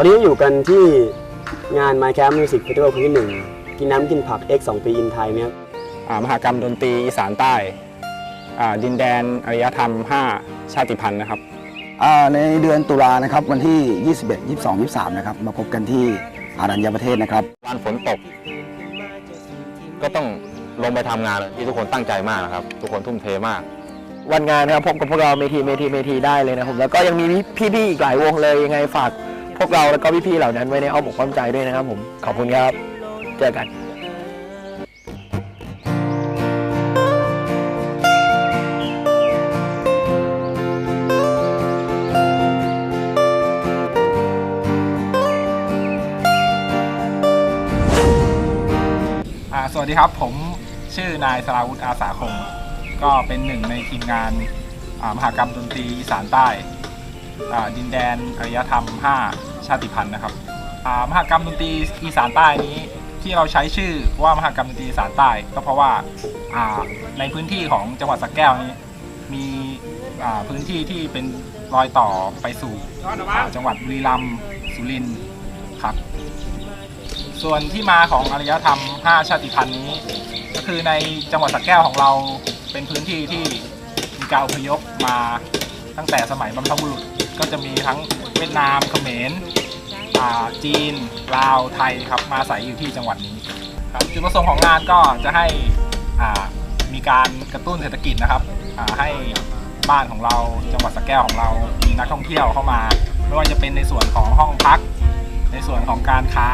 ตอนนี้อยู่กันที่งาน My Camp Music Festival ครั้งที่หนึ่งกินน้ำกินผัก X 2 ปีอินไทยเนี่ยอ่ามหากรรมดนตรีอีสานใต้อ่าดินแดนอารยธรรม 5 ชาติพันธุ์นะครับอ่าในเดือนตุลานะครับวันที่ 21 22 23 นะครับ มาพบกันที่อารัญญประเทศนะครับวันฝนตก ก็ต้องลงไปทำงานที่ทุกคนตั้งใจมากนะครับ ทุกคนทุ่มเทมากวันงานนะครับพบกับพวกเราเมทีเมทีเมทีได้เลยนะครับแล้วก็ยังมีพี่ๆอีกหลายวงเลยยังไงฝาก พวกเราแล้วก็พี่ๆเหล่านั้นไว้ในอ้อมอกอ้อมใจด้วยนะครับผม ขอบคุณครับ เจอกันสวัสดีครับ ผมชื่อนายสราวุฒิอาสาคง ก็เป็นหนึ่งในทีมงานมหากรรมดนตรีอีสานใต้ดินแดนอารยธรรม 5 ชาติพันธุ์นะครับมหากรรมดนตรีอีสานใต้นี้ที่เราใช้ชื่อว่ามหากรรมดนตรีอีสานใต้ ก็เพราะว่าในพื้นที่ของจังหวัดสระแก้วนี้ มีพื้นที่ที่เป็นรอยต่อไปสู่จังหวัดบุรีรัมย์สุรินทร์ครับ ส่วนที่มาของอารยธรรม 5 ชาติพันธุ์นี้ ก็คือในจังหวัดสระแก้วของเราเป็นพื้นที่ที่มีการอพยพมาตั้งแต่สมัยบรรพบุรุษ ก็จะมีทั้งเวียดนามเขมรอ่าจีน ลาว ไทยครับ มาอาศัยอยู่ที่จังหวัดนี้ครับจุดประสงค์ของงานก็จะให้อ่ามีการกระตุ้นเศรษฐกิจนะครับอ่าให้บ้านของเราจังหวัดสระแก้วของเรามีนักท่องเที่ยวเข้ามา ไม่ว่าจะเป็นในส่วนของห้องพัก ในส่วนของการค้า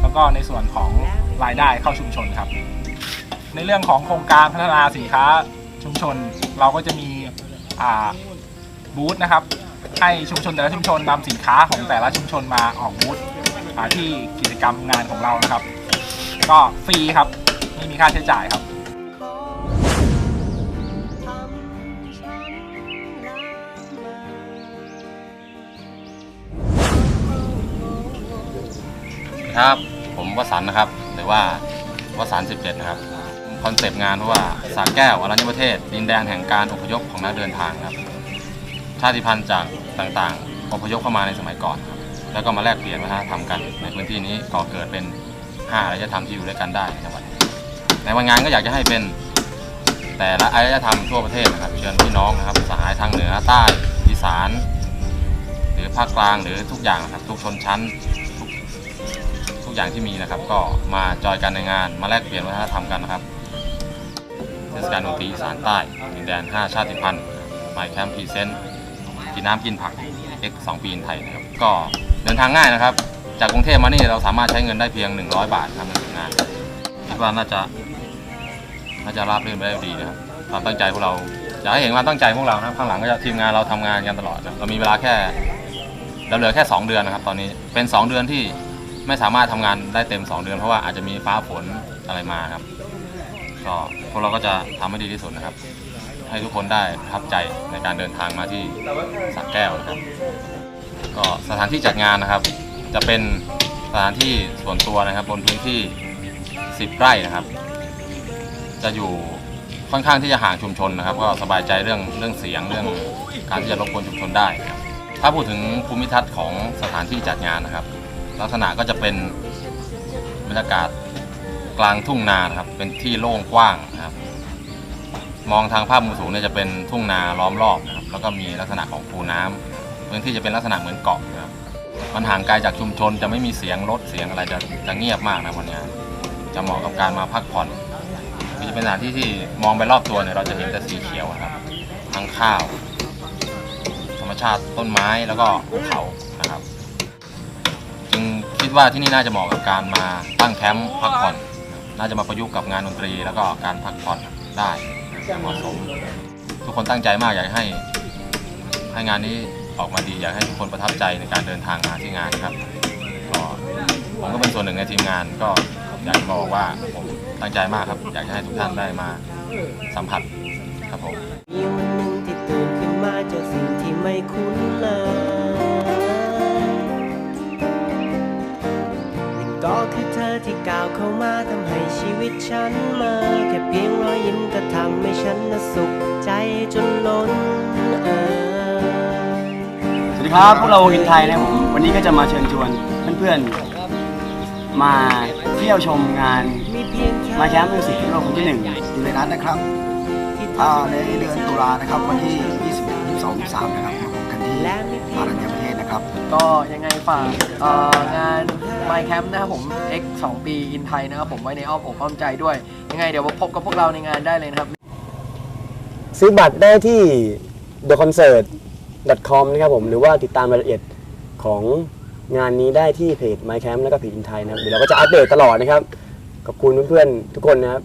แล้วก็ในส่วนของรายได้เข้าชุมชนครับ ในเรื่องของโครงการพัฒนาสินค้าชุมชน เราก็จะมีอ่าบูธนะครับ ให้ชุมชนแต่ละชุมชนนำสินค้าของแต่ละชุมชนมาออกบูธที่กิจกรรมงานของเรานะครับ ก็ฟรีครับไม่มีค่าใช้จ่ายครับครับผมวสันนะครับหรือว่าวสันต์17 นะครับคอนเซปต์งานว่าสาแก้วอรัญญประเทศดินแดนแห่งการอพยพของนักเดินทางครับ ชาติพันธุ์จากต่างๆอพยพเข้ามาในสมัยก่อนครับแล้วก็มาแลกเปลี่ยนวัฒนธรรมกัน ในพื้นที่นี้ก่อเกิดเป็นห้าอารยธรรมที่อยู่ด้วยกันได้ในจังหวัดในวันงานก็อยากจะให้เป็นแต่ละอารยธรรมทั่วประเทศนะครับเชิญพี่น้องนะครับสหายทางเหนือใต้อีสาน หรือภาคกลางหรือทุกอย่างนะครับทุกชนชั้นทุกอย่างที่มีนะครับ ก็มาจอยกันในงาน มาแลกเปลี่ยนวัฒนธรรมกันนะครับเทศกาลดนตรีอีสานใต้ดินแดน 5 ชาติพันธุ์ไมแคมป์พรีเซนต์ กินน้ำกินผัก X 2ปีนไทยนะครับก็เดินทางง่ายนะครับ จากกรุงเทพมานี่เราสามารถใช้เงินได้เพียง 100 บาทครับในงานคิดว่าน่าจะน่าจะราบรื่นไปได้ดีนะครับความตั้งใจพวกเราอยากให้เห็นความตั้งใจพวกเรานะครับข้างหลังก็จะทีมงานเราทำงานกันตลอดนะเรามีเวลาแค่เราเหลือแค่ 2 เดือนนะครับตอนนี้เป็น 2 เดือนที่ไม่สามารถทำงานได้เต็ม 2 เดือน เพราะว่าอาจจะมีฟ้าฝนอะไรมาครับก็พวกเราก็จะทำให้ดีที่สุดนะครับ ให้ทุกคนได้ประทับใจในการเดินทางมาที่สระแก้วนะครับ ก็สถานที่จัดงานนะครับ จะเป็นสถานที่ส่วนตัวนะครับ บนพื้นที่ 10 ไร่นะครับ จะอยู่ค่อนข้างที่จะห่างชุมชนนะครับ ก็สบายใจเรื่องเรื่องเสียงเรื่องการที่จะรบกวนชุมชนได้ครับถ้าพูดถึงภูมิทัศน์ของสถานที่จัดงานนะครับ ลักษณะก็จะเป็นบรรยากาศกลางทุ่งนานะครับ เป็นที่โล่งกว้างนะครับ มองทางภาพมุมสูงเนี่ยจะเป็นทุ่งนาล้อมรอบนะครับแล้วก็มีลักษณะของคูน้ำพื้นที่จะเป็นลักษณะเหมือนเกาะนะครับมันห่างไกลจากชุมชนจะไม่มีเสียงรถเสียงอะไรจะจะเงียบมากนะวันนี้จะเหมาะกับการมาพักผ่อนคือจะเป็นสถานที่ที่มองไปรอบตัวเนี่ยเราจะเห็นแต่สีเขียวครับทั้งข้าว ธรรมชาติต้นไม้แล้วก็ภูเขานะครับ จึงคิดว่าที่นี่น่าจะเหมาะกับการมาตั้งแคมป์พักผ่อน น่าจะมาประยุกต์กับงานดนตรี แล้วก็การพักผ่อนได้ เหมาะสม ทุกคนตั้งใจมากอยากให้ ให้งานนี้ออกมาดีอยากให้ทุกคนประทับใจในการเดินทางมาที่งานครับก็ผมก็เป็นส่วนหนึ่งในทีมงานก็อยากจะบอกว่าผมตั้งใจมากครับ อยากจะให้ทุกท่านได้มาสัมผัสครับผมมีวันหนึ่งที่ตื่นขึ้นมาเจอสิ่งที่ไม่คุ้นเลยนี่ก็คือเธอที่ก้าวเข้ามาทำ วิตฉันมาแค่เพียงรอยยิ้มก็ทำให้ฉันน่ะสุขใจจนล้นเอ่ยสวัสดีครับพวกเราอินไทยนะครับผมวันวันนี้ก็จะมาเชิญชวนเพื่อนๆ มาเที่ยวชมงานมีเพียงแค่มาแคมป์มิวสิกที่โลกครั้งที่หนึ่งอยู่ในนั้นนะครับอ่าในเดือนตุลานะครับวันที่ 21 22 23 นะครับมาพบกันที่และมีเพียอางรัญญประเทศนะ ครับ ก็ยังไงฝากเอ่องาน My Camp นะครับผม X 2 ปีอินไทยนะครับผมไว้ในอ้อมอกอ้อมใจด้วย ยังไงเดี๋ยวมาพบกับพวกเราในงานได้เลยนะครับ ซื้อบัตรได้ที่ theconcert.com นะครับผม หรือว่าติดตามรายละเอียดของงานนี้ได้ที่เพจ My Camp แล้วก็เพจอินไทยนะครับ เดี๋ยวเราก็จะอัปเดตตลอดนะครับ ขอบคุณเพื่อนๆทุกคนนะครับ